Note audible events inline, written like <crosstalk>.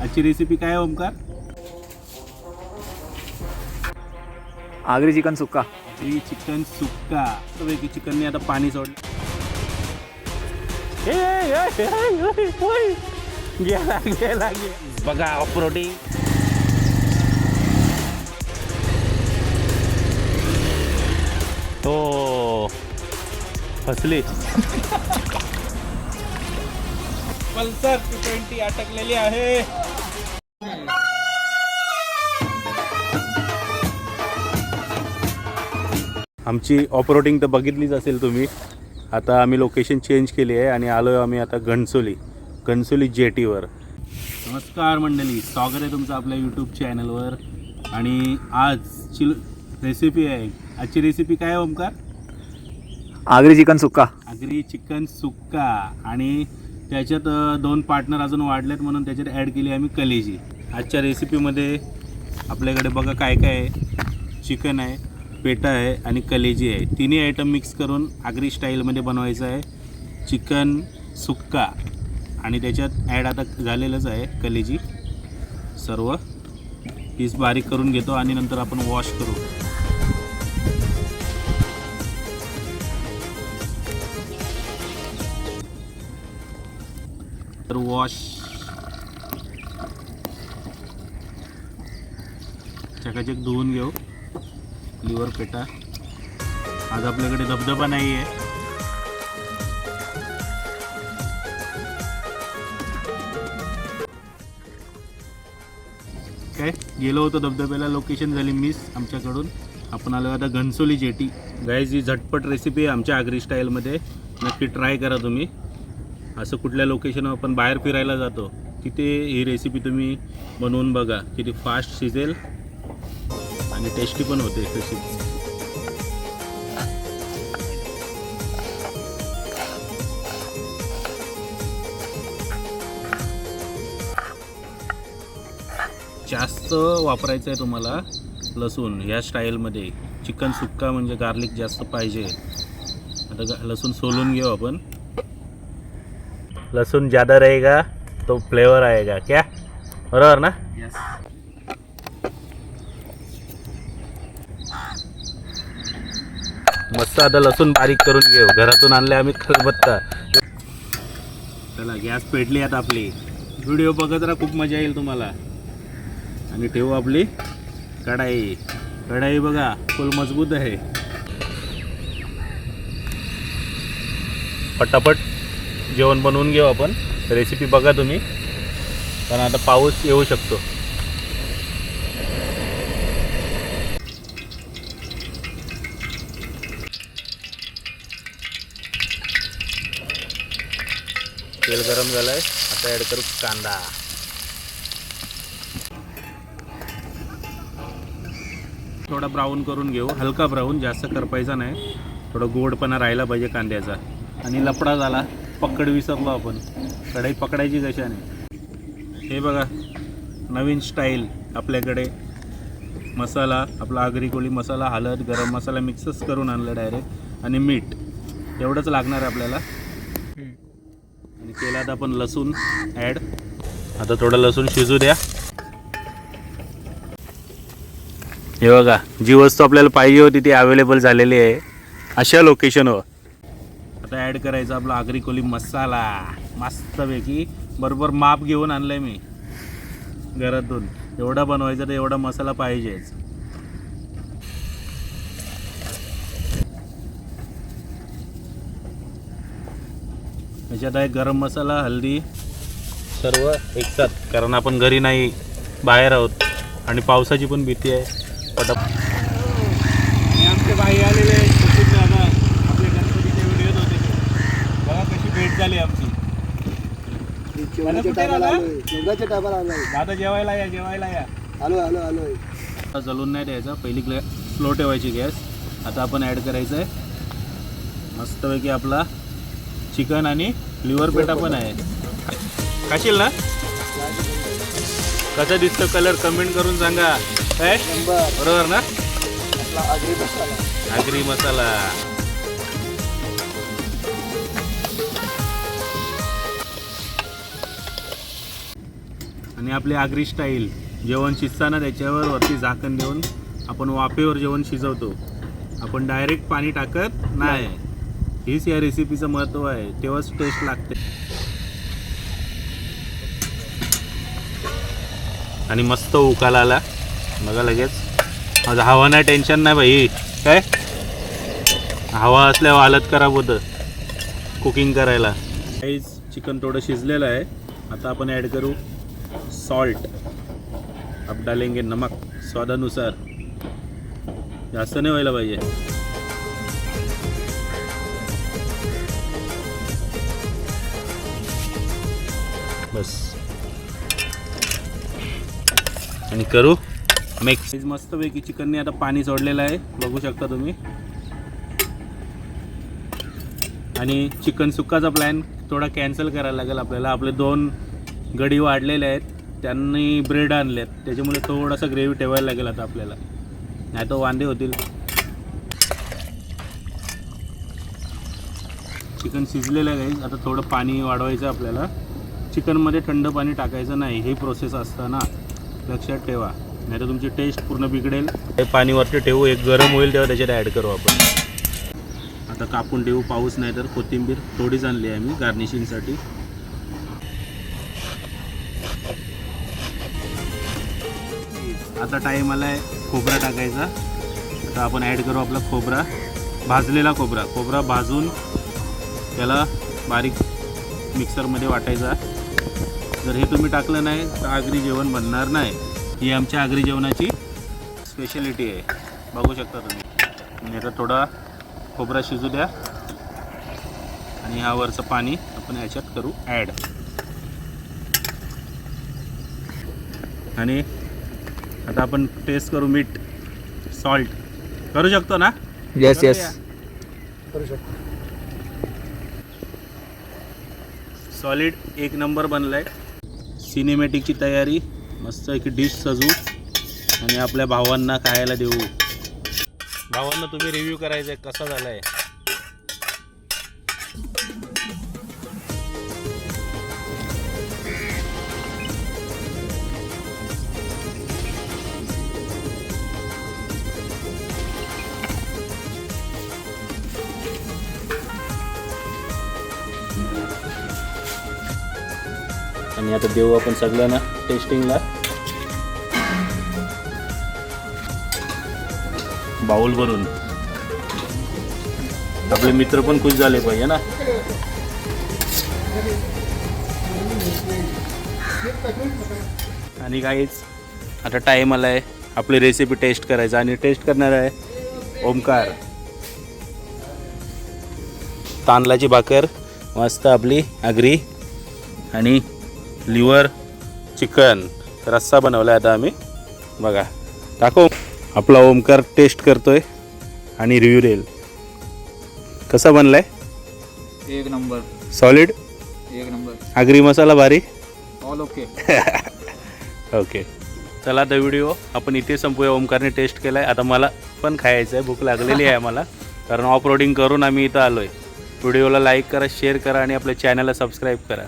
आजची रेसिपी काय ओमकार? आगरी चिकन सुक्का. ही चिकन सुक्का. पैकी चिकनने आता पाणी सोडलं. गेला गेला बघा ऑफरोडिंग हो. फसली <laughs> पल्सर टू ट्वेंटी अटकलेली आहे. आमची ऑपरेटिंग तर बघितलीच असेल तुम्ही. आता आम्ही लोकेशन चेंज केली आहे आणि आलो आहे आम्ही आता घणसोली घणसोली जेटीवर. नमस्कार मंडळी स्वागत आहे तुमचं आपल्या यूट्यूब चॅनलवर आणि आजची रेसिपी आहे. आजची रेसिपी काय ओमकार आगरी चिकन सुक्का. आगरी चिकन सुक्का. आणि त्याच्यात दोन पार्टनर अजून वाढलेत म्हणून त्याच्यात ॲड केली आम्ही कलेजी. आजच्या रेसिपीमध्ये आपल्याकडे बघा काय काय आहे. चिकन आहे पेटा आहे आणि कलेजी आहे. तिन्ही आयटम मिक्स करून आगरी स्टाईलमध्ये बनवायचं आहे. चिकन सुक्का आणि त्याच्यात ॲड आता झालेलंच आहे कलेजी. सर्व पीस बारीक करून घेतो आणि नंतर आपण वॉश करू. तर वॉश चकाचक धुवून घेऊ. लिव्हर पेटा. आज आपल्याकडे धबधबा नाही आहे काय? गेलो होतो धबधब्याला. लोकेशन झाली मिस आमच्याकडून. आपण आलो आता घनसोली जेटी. गायज ही झटपट रेसिपी आहे आमच्या आगरी स्टाईलमध्ये नक्की ट्राय करा तुम्ही. असं कुठल्या लोकेशनवर आपण बाहेर फिरायला जातो तिथे ही रेसिपी तुम्ही बनवून बघा किती फास्ट शिजेल आणि टेस्टी पण होते तशीच जास्त वापरायचं आहे तुम्हाला लसूण ह्या स्टाईलमध्ये चिकन सुक्का म्हणजे गार्लिक जास्त पाहिजे. आता लसूण सोलून घेऊ आपण. लहसुन ज़्यादा रहेगा तो फ्लेवर आएगा क्या? बरोबर ना? मस्त आता लसूण बारीक करून घेऊ. घरातून आणले आम्ही खलबत्ता चला गॅस पेटली आता आपली. व्हिडिओ बघत राहा खूप मजा येईल तुम्हाला. आणि ठेवू आपली कढाई. कढाई बघा फुल मजबूत आहे. पटापट. जेवण बनवून घेऊ आपण. रेसिपी बघा तुम्ही. कारण आता पाऊस येऊ शकतो. तेल गरम झालं आहे आता ॲड करू कांदा. थोडा ब्राऊन करून घेऊ. हलका ब्राऊन जास्त करपायचा नाही. थोडं गोडपणा राहिला पाहिजे कांद्याचा. आणि लपडा झाला. पकड विसरलो आपण. कढई पकडायची कशाने? हे बघा नवीन स्टाईल आपल्याकडे. मसाला आपला आगरी कोळी मसाला हळद गरम मसाला मिक्सच करून आणलं डायरेक्ट आणि मीठ. एवढंच लागणार आहे आपल्याला. आणि तेलात आपण लसूण ॲड आता थोडं लसूण शिजू द्या. हे बघा जी वस्तू आपल्याला पाहिजे होती ती अवेलेबल झालेली आहे. अशा लोकेशनवर आता ॲड करायचा आपला आगरी कोली मसाला. मस्तपैकी बरोबर माप घेऊन आणलाय मी. घरातून. एवढा बनवायचा तर एवढा मसाला पाहिजेच. त्याच्यात आहे गरम मसाला हल्दी. सर्व एकसाथ कारण आपण घरी नाही बाहेर आहोत. आणि पावसाची पण भीती आहे. पटा आमचे बाई आलेले दादा आपल्या गणपतीच्या व्हिडिओत होते ते. बघा कशी भेट झाली आमची जेवणाच्या कुठे टायमाला राहिला? आलोय. जेवणाच्या टायमाला आलोय. दादा जेवायला या जेवायला या. आलो आलो आलोय. जलून नाही द्यायचा. पहिली ग्लॅ स्लो ठेवायची गॅस. आता आपण ॲड करायचं आहे मस्तपैकी आपला चिकन आणि लिव्हर पेटा पण आहे. खाशील ना? कसा दिसतो कलर कमेंट करून सांगा. काय? नंबर बरोबर ना? आगरी मसाला. आगरी मसाला. आणि आपली आगरी स्टाईल जेवण शिजताना त्याच्यावर वरती झाकण देऊन आपण वाफेवर जेवण शिजवतो. आपण डायरेक्ट पाणी टाकत नाही. हीच या रेसिपीचं महत्त्व आहे. तेव्हाच टेस्ट लागते. आणि मस्त उकाला आला. बघा लगेच. माझं हवा नाही टेन्शन नाही भाई काय? हवा असल्यावर हालत खराब होतं. कुकिंग करायला. काहीच चिकन थोडं शिजलेलं आहे. आता आपण ॲड करू. सॉल्ट अब डालेंगे नमक स्वादानुसार। जास्त नाही व्हायला पाहिजे. बस. आणि करू मिक्स मस्तपैकी चिकनने आता पाणी सोडलेलं आहे. बघू शकता तुम्ही. आणि चिकन सुक्काचा प्लॅन थोडा कॅन्सल करायला लागेल आपल्याला. आपले दोन गडी वाढलेले आहेत. त्यांनी ब्रेड आणले आहेत त्याच्यामुळे थोडासा ग्रेव्ही ठेवायला लागेल आता आपल्याला. नाही तर वांदे होतील. चिकन शिजलेलं आहे. आता थोडं पाणी वाढवायचं आपल्याला. चिकनमध्ये थंड पाणी टाकायचं नाही. हे प्रोसेस असताना लक्षात ठेवा. नाही तर तुमची टेस्ट पूर्ण बिघडेल. हे पाणीवरती ठेवू. एक गरम होईल तेव्हा त्याच्यात ॲड करू आपण. आता कापून ठेवू. पाऊस नाही तर कोथिंबीर थोडीच आणली आहे मी गार्निशिंगसाठी आता टाईम आला आहे खोबरा टाकायचा. आता आपण ॲड करू आपला खोबरा. भाजलेला खोबरा. खोबरा भाजून त्याला बारीक मिक्सरमध्ये वाटायचा. जर हे तुम्ही टाकलं नाही तर आगरी जेवण बनणार नाही. ही आमच्या आगरी जेवणाची स्पेशलिटी आहे. बघू शकता तुम्ही. आणि आता थोडा खोबरा शिजू द्या. आणि ह्यावरचं पाणी आपण याच्यात करू ॲड आणि आता आपण टेस्ट करू मीठ सॉल्ट करू शकतो ना? येस येस करू शकतो. सॉलिड एक नंबर बनला आहे सिनेमॅटिकची तयारी. मस्त एक डिश सजू आणि आपल्या भावांना खायला देऊ. भावांना तुम्ही रिव्ह्यू करायचा आहे कसा झाला आहे आणि आता देऊ आपण सगळ्यांना टेस्टिंगला बाउल भरून. आपले मित्र पण खुश झाले पाहिजे ना. आणि काहीच आता टाईम आला आहे आपली रेसिपी टेस्ट करायचा आणि टेस्ट करणार आहे ओमकार. तांदळाची भाकर मस्त आपली आगरी. आणि लिव्हर चिकन रस्सा बनवला आहे आता आम्ही. बघा टाकू. आपला ओमकार टेस्ट करतोय आणि रिव्ह्यू देईल. कसा बनलाय? एक नंबर. सॉलिड एक नंबर. आगरी मसाला भारी? ऑल ओके ओके चला आता व्हिडिओ आपण इथे संपूया. ओमकारने टेस्ट केला आहे आता मला पण खायचं आहे भूक लागलेली आहे मला कारण ऑफ रोडिंग करून आम्ही इथं आलो आहे व्हिडिओला लाईक करा शेअर करा आणि आपल्या चॅनलला सबस्क्राईब करा.